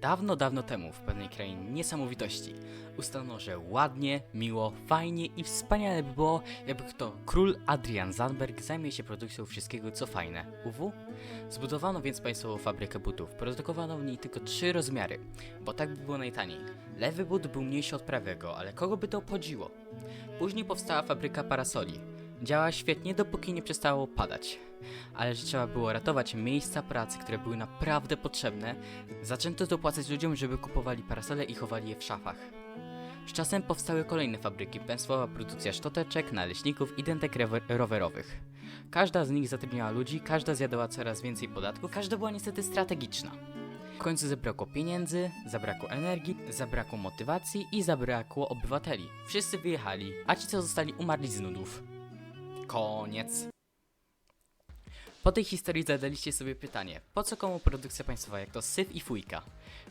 Dawno, dawno temu w pewnej krainie niesamowitości ustalono, że ładnie, miło, fajnie i wspaniale by było, jakby kto król Adrian Zandberg zajmie się produkcją wszystkiego co fajne. UW? Zbudowano więc państwową fabrykę butów. Produkowano w niej tylko trzy rozmiary, bo tak by było najtaniej. Lewy but był mniejszy od prawego, ale kogo by to obchodziło? Później powstała fabryka parasoli. Działa świetnie, dopóki nie przestało padać. Ale że trzeba było ratować miejsca pracy, które były naprawdę potrzebne, zaczęto dopłacać ludziom, żeby kupowali parasole i chowali je w szafach. Z czasem powstały kolejne fabryki, państwowa produkcja szczoteczek, naleśników i dentek rowerowych. Każda z nich zatrudniała ludzi, każda zjadała coraz więcej podatków, każda była niestety strategiczna. W końcu zabrakło pieniędzy, zabrakło energii, zabrakło motywacji i zabrakło obywateli. Wszyscy wyjechali, a ci co zostali umarli z nudów. Koniec. Po tej historii zadaliście sobie pytanie, po co komu produkcja państwowa, jak to syf i fujka?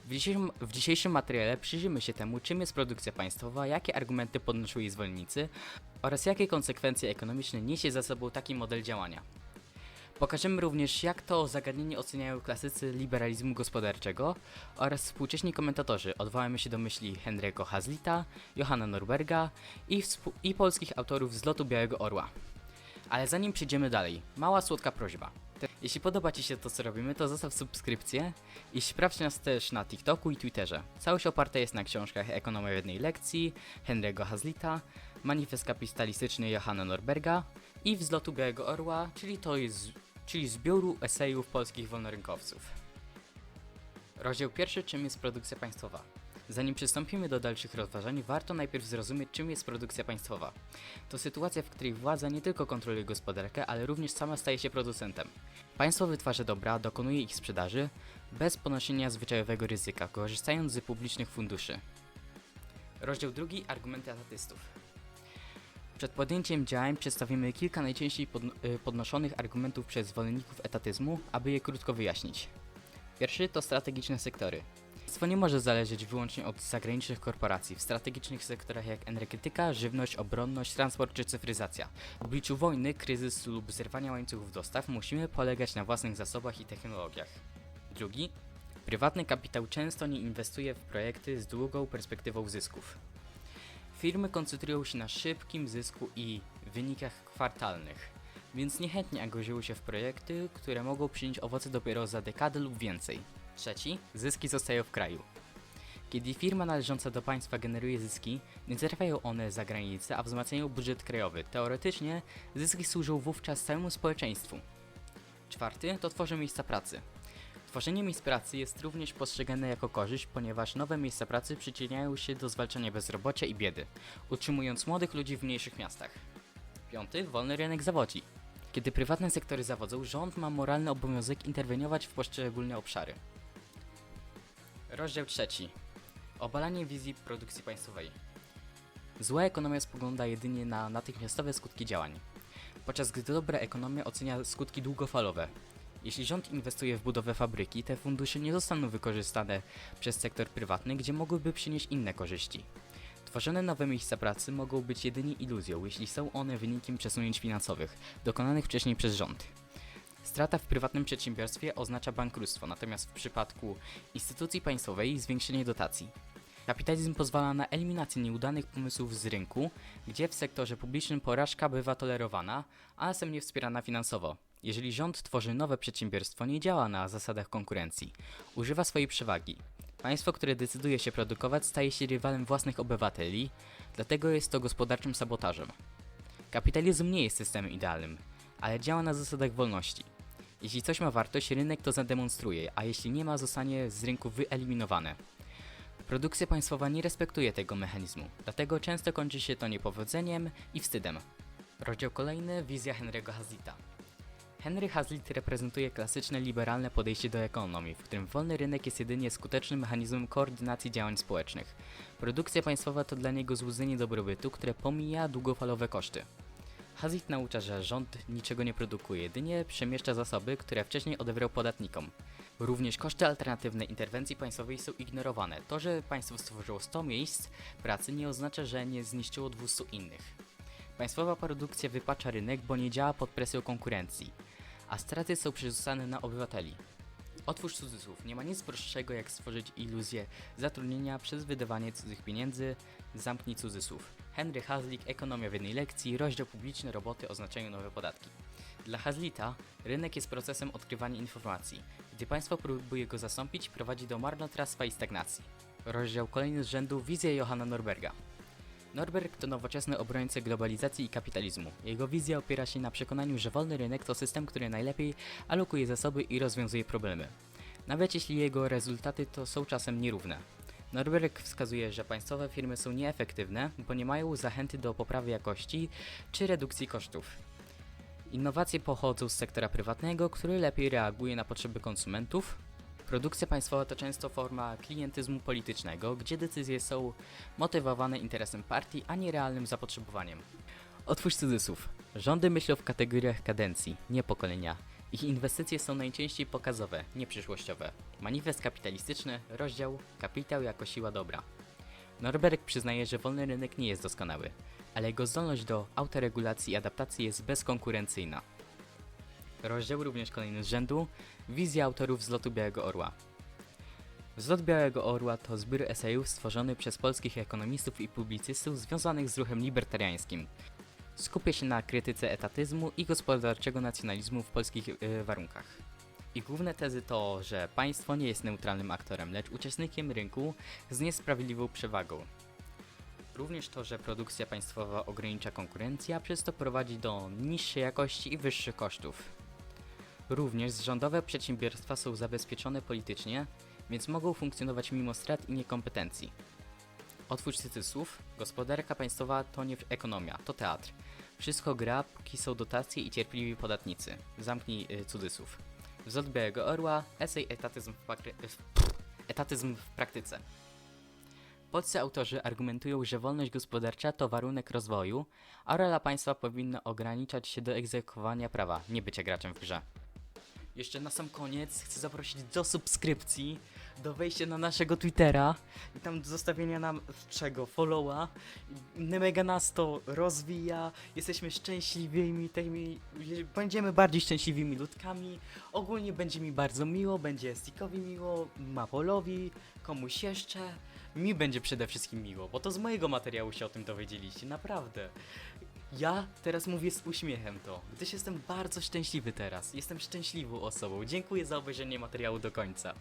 W dzisiejszym, w dzisiejszym materiale przyjrzymy się temu, czym jest produkcja państwowa, jakie argumenty podnoszą jej zwolennicy oraz jakie konsekwencje ekonomiczne niesie za sobą taki model działania. Pokażemy również, jak to zagadnienie oceniają klasycy liberalizmu gospodarczego oraz współcześni komentatorzy. Odwołamy się do myśli Henry'ego Hazlita, Johanna Norberga i, i polskich autorów z lotu Białego Orła. Ale zanim przejdziemy dalej, mała słodka prośba. Jeśli podoba Ci się to, co robimy, to zostaw subskrypcję i sprawdź nas też na TikToku i Twitterze. Całość oparta jest na książkach Ekonomia w jednej lekcji, Henry'ego Hazlita, Manifest kapitalistyczny Johanna Norberga i Wzlotu Białego Orła, czyli to jest, czyli zbioru esejów polskich wolnorynkowców. Rozdział pierwszy, czym jest produkcja państwowa. Zanim przystąpimy do dalszych rozważań, warto najpierw zrozumieć, czym jest produkcja państwowa. To sytuacja, w której władza nie tylko kontroluje gospodarkę, ale również sama staje się producentem. Państwo wytwarza dobra, dokonuje ich sprzedaży bez ponoszenia zwyczajowego ryzyka, korzystając z publicznych funduszy. Rozdział drugi argumenty etatystów. Przed podjęciem działań przedstawimy kilka najczęściej y, podnoszonych argumentów przez zwolenników etatyzmu, aby je krótko wyjaśnić. Pierwszy to strategiczne sektory. Państwo nie może zależeć wyłącznie od zagranicznych korporacji w strategicznych sektorach jak energetyka, żywność, obronność, transport czy cyfryzacja. W obliczu wojny, kryzysu lub zerwania łańcuchów dostaw musimy polegać na własnych zasobach i technologiach. Drugi, prywatny kapitał często nie inwestuje w projekty z długą perspektywą zysków. Firmy koncentrują się na szybkim zysku i wynikach kwartalnych, więc niechętnie angażują się w projekty, które mogą przynieść owoce dopiero za dekadę lub więcej. Trzeci, zyski zostają w kraju. Kiedy firma należąca do państwa generuje zyski, nie trafiają one za granicę, a wzmacniają budżet krajowy. Teoretycznie zyski służą wówczas całemu społeczeństwu. Czwarty to tworzy miejsca pracy. Tworzenie miejsc pracy jest również postrzegane jako korzyść, ponieważ nowe miejsca pracy przyczyniają się do zwalczania bezrobocia i biedy, utrzymując młodych ludzi w mniejszych miastach. Piąty, wolny rynek zawodzi. Kiedy prywatne sektory zawodzą, rząd ma moralny obowiązek interweniować w poszczególne obszary. Rozdział trzeci. Obalanie wizji produkcji państwowej. Zła ekonomia spogląda jedynie na natychmiastowe skutki działań, podczas gdy dobra ekonomia ocenia skutki długofalowe. Jeśli rząd inwestuje w budowę fabryki, te fundusze nie zostaną wykorzystane przez sektor prywatny, gdzie mogłyby przynieść inne korzyści. Tworzone nowe miejsca pracy mogą być jedynie iluzją, jeśli są one wynikiem przesunięć finansowych, dokonanych wcześniej przez rząd. Strata w prywatnym przedsiębiorstwie oznacza bankructwo, natomiast w przypadku instytucji państwowej zwiększenie dotacji. Kapitalizm pozwala na eliminację nieudanych pomysłów z rynku, gdzie w sektorze publicznym porażka bywa tolerowana, a następnie wspierana finansowo. Jeżeli rząd tworzy nowe przedsiębiorstwo, nie działa na zasadach konkurencji. Używa swojej przewagi. Państwo, które decyduje się produkować, staje się rywalem własnych obywateli, dlatego jest to gospodarczym sabotażem. Kapitalizm nie jest systemem idealnym, ale działa na zasadach wolności. Jeśli coś ma wartość, rynek to zademonstruje, a jeśli nie ma, zostanie z rynku wyeliminowane. Produkcja państwowa nie respektuje tego mechanizmu, dlatego często kończy się to niepowodzeniem i wstydem. Rozdział kolejny wizja Henry'ego Hazlita. Henry Hazlitt reprezentuje klasyczne liberalne podejście do ekonomii, w którym wolny rynek jest jedynie skutecznym mechanizmem koordynacji działań społecznych. Produkcja państwowa to dla niego złudzenie dobrobytu, które pomija długofalowe koszty. Hazlitt naucza, że rząd niczego nie produkuje, jedynie przemieszcza zasoby, które wcześniej odebrał podatnikom. Również koszty alternatywne interwencji państwowej są ignorowane. To, że państwo stworzyło 100 miejsc pracy nie oznacza, że nie zniszczyło 200 innych. Państwowa produkcja wypacza rynek, bo nie działa pod presją konkurencji, a straty są przerzucane na obywateli. Otwórz cudzysłów. Nie ma nic prostszego jak stworzyć iluzję zatrudnienia przez wydawanie cudzych pieniędzy. Zamknij cudzysłów. Henry Hazlitt, Ekonomia w jednej lekcji, rozdział publiczny, roboty oznaczają nowe podatki. Dla Hazlita rynek jest procesem odkrywania informacji. Gdy państwo próbuje go zastąpić, prowadzi do marnotrawstwa i stagnacji. Rozdział kolejny z rzędu Wizja Johanna Norberga. Norberg to nowoczesny obrońca globalizacji i kapitalizmu. Jego wizja opiera się na przekonaniu, że wolny rynek to system, który najlepiej alokuje zasoby i rozwiązuje problemy. Nawet jeśli jego rezultaty to są czasem nierówne. Norberg wskazuje, że państwowe firmy są nieefektywne, bo nie mają zachęty do poprawy jakości czy redukcji kosztów. Innowacje pochodzą z sektora prywatnego, który lepiej reaguje na potrzeby konsumentów. Produkcja państwowa to często forma klientyzmu politycznego, gdzie decyzje są motywowane interesem partii, a nie realnym zapotrzebowaniem. Otwórz cudzysłów. Rządy myślą w kategoriach kadencji, nie pokolenia. Ich inwestycje są najczęściej pokazowe, nie przyszłościowe. Manifest kapitalistyczny, rozdział Kapitał jako siła dobra. Norberg przyznaje, że wolny rynek nie jest doskonały, ale jego zdolność do autoregulacji i adaptacji jest bezkonkurencyjna. Rozdział również kolejny z rzędu Wizja autorów Zlotu Białego Orła. Zlot Białego Orła to zbiór esejów stworzony przez polskich ekonomistów i publicystów związanych z ruchem libertariańskim. Skupia się na krytyce etatyzmu i gospodarczego nacjonalizmu w polskich y, warunkach. Ich główne tezy to, że państwo nie jest neutralnym aktorem, lecz uczestnikiem rynku z niesprawiedliwą przewagą. Również to, że produkcja państwowa ogranicza konkurencję, a przez to prowadzi do niższej jakości i wyższych kosztów. Również rządowe przedsiębiorstwa są zabezpieczone politycznie, więc mogą funkcjonować mimo strat i niekompetencji. Otwórz cytysłów. Gospodarka państwowa to nie ekonomia, to teatr. Wszystko gra, póki są dotacje i cierpliwi podatnicy. Zamknij y, cudzysłów. Wzlot Białego Orła, esej etatyzm w, pakry- etatyzm w praktyce. Polscy autorzy argumentują, że wolność gospodarcza to warunek rozwoju, a rola państwa powinna ograniczać się do egzekwowania prawa, nie bycia graczem w grze. Jeszcze na sam koniec chcę zaprosić do subskrypcji, do wejścia na naszego Twittera i tam do zostawienia nam czego? Followa. Mega nas to rozwija, jesteśmy szczęśliwymi, tymi, będziemy bardziej szczęśliwymi ludkami. Ogólnie będzie mi bardzo miło, będzie Stikowi miło, Mapolowi, komuś jeszcze. Mi będzie przede wszystkim miło, bo to z mojego materiału się o tym dowiedzieliście, naprawdę. Ja teraz mówię z uśmiechem to, gdyż jestem bardzo szczęśliwy teraz. Jestem szczęśliwą osobą. Dziękuję za obejrzenie materiału do końca.